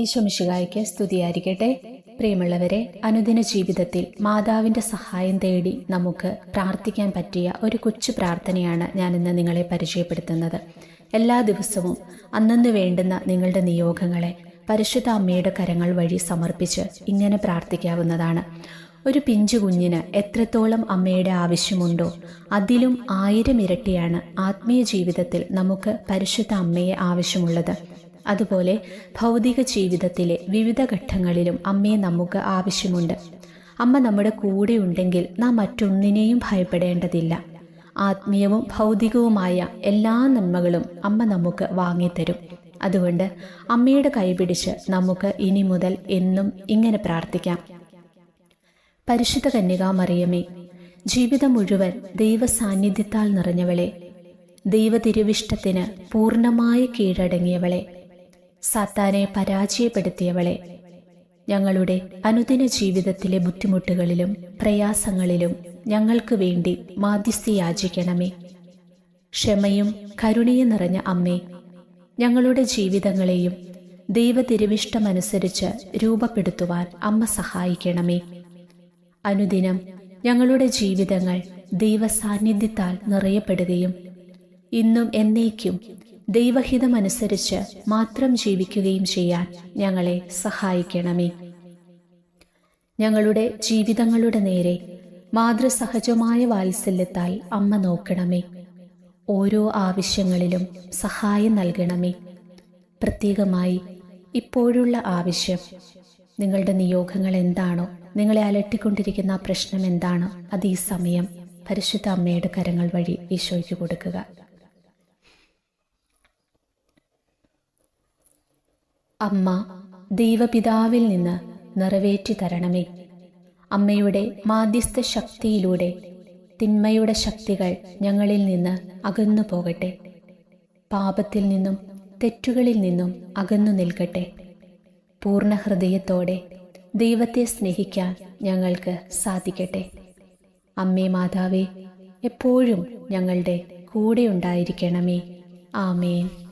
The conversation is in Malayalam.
ഈശോമിശികായ്ക്ക് സ്തുതിയായിരിക്കട്ടെ. പ്രിയമുള്ളവരെ അനുദിന ജീവിതത്തിൽ മാതാവിന്റെ സഹായം തേടി നമുക്ക് പ്രാർത്ഥിക്കാൻ പറ്റിയ ഒരു കൊച്ചു പ്രാർത്ഥനയാണ് ഞാൻ ഇന്ന് നിങ്ങളെ പരിചയപ്പെടുത്തുന്നത്. എല്ലാ ദിവസവും അന്നന്ന് വേണ്ടുന്ന നിങ്ങളുടെ നിയോഗങ്ങളെ പരിശുദ്ധ അമ്മയുടെ കരങ്ങൾ വഴി സമർപ്പിച്ച് ഇങ്ങനെ പ്രാർത്ഥിക്കാവുന്നതാണ്. ഒരു പിഞ്ചു കുഞ്ഞിന് എത്രത്തോളം അമ്മയുടെ ആവശ്യമുണ്ടോ അതിലും ആയിരം ഇരട്ടിയാണ് ആത്മീയ ജീവിതത്തിൽ നമുക്ക് പരിശുദ്ധ അമ്മയെ ആവശ്യമുള്ളത്. അതുപോലെ ഭൗതിക ജീവിതത്തിലെ വിവിധ ഘട്ടങ്ങളിലും അമ്മയെ നമുക്ക് ആവശ്യമുണ്ട്. അമ്മ നമ്മുടെ കൂടെ ഉണ്ടെങ്കിൽ നാം മറ്റൊന്നിനെയും ഭയപ്പെടേണ്ടതില്ല. ആത്മീയവും ഭൗതികവുമായ എല്ലാ നന്മകളും അമ്മ നമുക്ക് വാങ്ങിത്തരും. അതുകൊണ്ട് അമ്മയുടെ കൈപിടിച്ച് നമുക്ക് ഇനി മുതൽ എന്നും ഇങ്ങനെ പ്രാർത്ഥിക്കാം. പരിശുദ്ധ കന്യകാമറിയമേ ജീവിതം മുഴുവൻ ദൈവസാന്നിധ്യത്താൽ നിറഞ്ഞവളെ ദൈവതിരുവിഷ്ടത്തിന് പൂർണമായി കീഴടങ്ങിയവളെ സാത്താനെ പരാജയപ്പെടുത്തിയവളെ. ഞങ്ങളുടെ അനുദിന ജീവിതത്തിലെ ബുദ്ധിമുട്ടുകളിലും പ്രയാസങ്ങളിലും ഞങ്ങൾക്ക് വേണ്ടി മാധ്യസ്ഥ യാചിക്കണമേ. ക്ഷമയും കരുണയും നിറഞ്ഞ അമ്മേ ഞങ്ങളുടെ ജീവിതങ്ങളെയും ദൈവതിരുവിഷ്ടമനുസരിച്ച് രൂപപ്പെടുത്തുവാൻ അമ്മ സഹായിക്കണമേ. അനുദിനം ഞങ്ങളുടെ ജീവിതങ്ങൾ ദൈവസാന്നിധ്യത്താൽ നിറയപ്പെടുകയും ഇന്നും എന്നേക്കും ദൈവഹിതമനുസരിച്ച് മാത്രം ജീവിക്കുകയും ചെയ്യാൻ ഞങ്ങളെ സഹായിക്കണമേ. ഞങ്ങളുടെ ജീവിതങ്ങളുടെ നേരെ മാതൃസഹജമായ വാത്സല്യത്താൽ അമ്മ നോക്കണമേ. ഓരോ ആവശ്യങ്ങളിലും സഹായം നൽകണമേ. പ്രത്യേകമായി ഇപ്പോഴുള്ള ആവശ്യം നിങ്ങളുടെ നിയോഗങ്ങൾ എന്താണോ നിങ്ങളെ അലട്ടിക്കൊണ്ടിരിക്കുന്ന പ്രശ്നം എന്താണോ അത് ഈ സമയം പരിശുദ്ധ അമ്മയുടെ കരങ്ങൾ വഴി ഈശോയ്ക്ക് കൊടുക്കുക. അമ്മ ദൈവപിതാവിൽ നിന്ന് നിറവേറ്റി തരണമേ. അമ്മയുടെ മാധ്യസ്ഥ ശക്തിയിലൂടെ തിന്മയുടെ ശക്തികൾ ഞങ്ങളിൽ നിന്ന് അകന്നു പോകട്ടെ. പാപത്തിൽ നിന്നും തെറ്റുകളിൽ നിന്നും അകന്നു നിൽക്കട്ടെ. പൂർണ ഹൃദയത്തോടെ ദൈവത്തെ സ്നേഹിക്കാൻ ഞങ്ങൾക്ക് സാധിക്കട്ടെ. അമ്മേ മാതാവേ എപ്പോഴും ഞങ്ങളുടെ കൂടെ ഉണ്ടായിരിക്കണമേ. ആമേൻ.